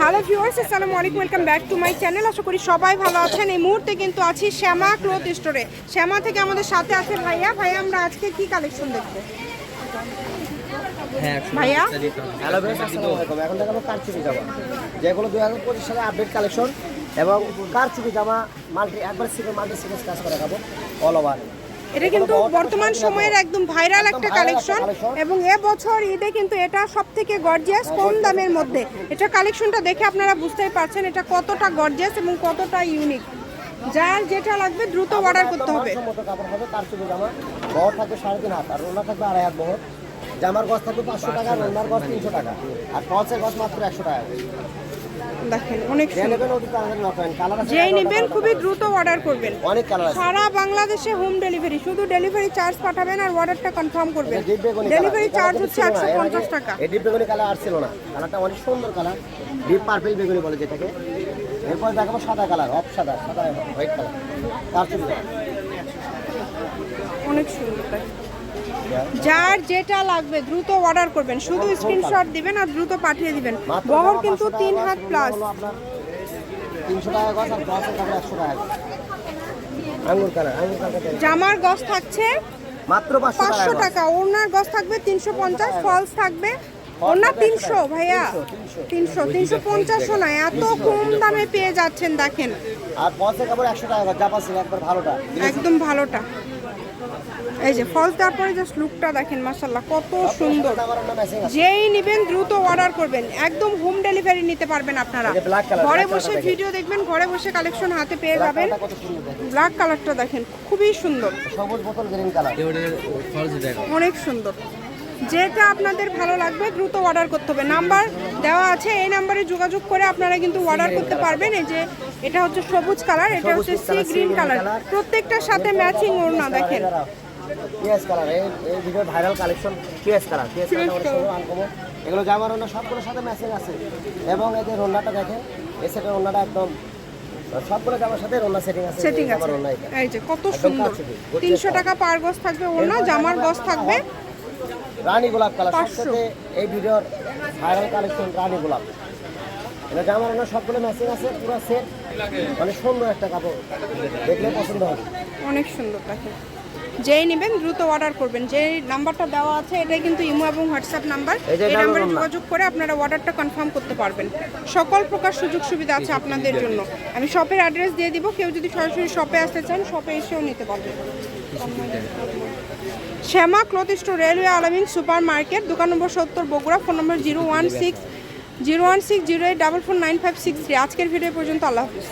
Hello viewers আসসালামু আলাইকুম welcome back to my channel আশা করি সবাই ভালো আছেন। এই মুহূর্তে কিন্তু আছি শ্যামা ক্লথ স্টোরে শ্যামা থেকে আমাদের সাথে আছে ভাইয়া। ভাইয়া আমরা আজকে কি কালেকশন দেখব? ভাইয়া? হ্যালো বেশ আসসালামু আলাইকুম এখন দেখাবো কারচুপি জামা। যেগুলো দুই হাজার পঁচিশ সালে আপডেট কালেকশন এবং কারচুপি জামা মাল্টি একবার সিকে মাল্টি সিকেন্স কাজ করে দেখাবো অল ওভার এটা কিন্তু বর্তমান সময়ের একদম ভাইরাল একটা কালেকশন এবং এবছর ঈদে কিন্তু এটা সব থেকে গর্জিয়াস কম দামের মধ্যে। এটা কালেকশনটা দেখে আপনারা বুঝতেই পারছেন এটা কতটা গর্জিয়াস এবং কতটা ইউনিক যার যেটা লাগবে দ্রুত অর্ডার করতে হবে। সম্মত কাপড় হবে কারচুপি জামা। বহর থাকবে সাড়ে তিন হাত আর ওনা থাকবে আড়াই হাত বহর। জামার গজ থাকবে পাঁচশো টাকা আর ওনার গজ তিনশো টাকা। আর ফলসের গজ মাত্র একশো টাকা। দেখেন অনেক যেই নেবেন খুবই দ্রুত অর্ডার করবেন। সারা বাংলাদেশে হোম ডেলিভারি শুধু ডেলিভারি চার্জ পাঠাবেন আর অর্ডারটা কনফার্ম করবেন। ডেলিভারি চার্জ হচ্ছে একশো পঞ্চাশ টাকা। এই ডিপ বেগুনি কালার আর ছিল না। কালারটা অনেক সুন্দর কালার ডিপ পার্পল বেগুনি বলে যেটাকে। এরপর দেখাবো সাদা কালার অফ সাদা সাদা হোয়াইট কালার অনেক সুন্দর। যার যেটা লাগবে দ্রুত অর্ডার করবেন। শুধু স্ক্রিনশট দিবেন আর দ্রুত পাঠিয়ে দিবেন। বহর কিন্তু তিন হাত প্লাস জামার গজ থাকছে মাত্র পাঁচশো টাকা ওনার গজ থাকবে তিনশো পঞ্চাশ ফলস থাকবে। ওনার তিনশো ভাইয়া। তিনশো। তিনশো পঞ্চাশও নয় এত কম দামে পেয়ে যাচ্ছেন দেখেন। আর কাপড় একশো টাকা একবার ভালোটা। একদম ভালোটা। এই যে ফলস তারপরে জাস্ট লুকটা দেখেন মাসাল্লাহ কত সুন্দর। যেই নেবেন দ্রুত অর্ডার করবেন। একদম হোম ডেলিভারি নিতে পারবেন আপনারা। ঘরে বসে ভিডিও দেখবেন ঘরে বসে কালেকশন হাতে পেয়ে যাবেন। ব্ল্যাক কালারটা দেখেন। খুবই সুন্দর। সবুজ বোতল গ্রিন কালার অনেক সুন্দর। যেটা আপনাদের ভালো লাগবে দ্রুত অর্ডার করতে হবে। নাম্বার দেওয়া আছে এই নাম্বারে যোগাযোগ করে আপনারা কিন্তু অর্ডার করতে পারবেন। এই যে এটা হচ্ছে সবুজ কালার এটা হচ্ছে সি গ্রিন কালার প্রত্যেকটার সাথে ম্যাচিং ওড়না দেখেন। পিএস কালার এই এই ভিডিওর ভাইরাল কালেকশন কালার কালার অনেক আনকমন এগুলো জামার অন্য সবগুলোর সাথে ম্যাচিং আছে। এবং এই যে রোনাটা দেখেন এই সেটের একদম সবগুলো জামার সাথে রোনা সেটিং আছে সেটিং আছে। এই যে কত সুন্দর। কারচুপি, গোছের তিনশো কম। টাকা পার গজ থাকবে ওড়না জামার গজ থাকবে রানী গোলাপ কালার। সবথেকে এই ভিডিওর ভাইরাল কালেকশন রানী গোলাপ। এটা জামার অন্য সবগুলো ম্যাচিং আছে পুরো সেট মানে সুন্দর একটা কাপড়। দেখলে পছন্দ হবে। অনেক সুন্দর যেই নেবেন দ্রুত অর্ডার করবেন। যে নাম্বারটা দেওয়া আছে এটাই কিন্তু ইমো এবং হোয়াটসঅ্যাপ নাম্বার এই নাম্বারে যোগাযোগ করে আপনারা অর্ডারটা কনফার্ম করতে পারবেন। সকল প্রকার সুযোগ সুবিধা আছে আপনাদের জন্য। আমি শপের অ্যাড্রেস দিয়ে দিব। কেউ যদি সরাসরি শপে আসতে চান শপে এসেও নিতে পারবেন Shyama cloth store railway Al-Amin super market দোকান নম্বর সত্তর বগুড়া ফোন নম্বর zero one six zero one six zero eight double four nine five six three. আজকের ভিডিও পর্যন্ত। আল্লাহ হাফিজ।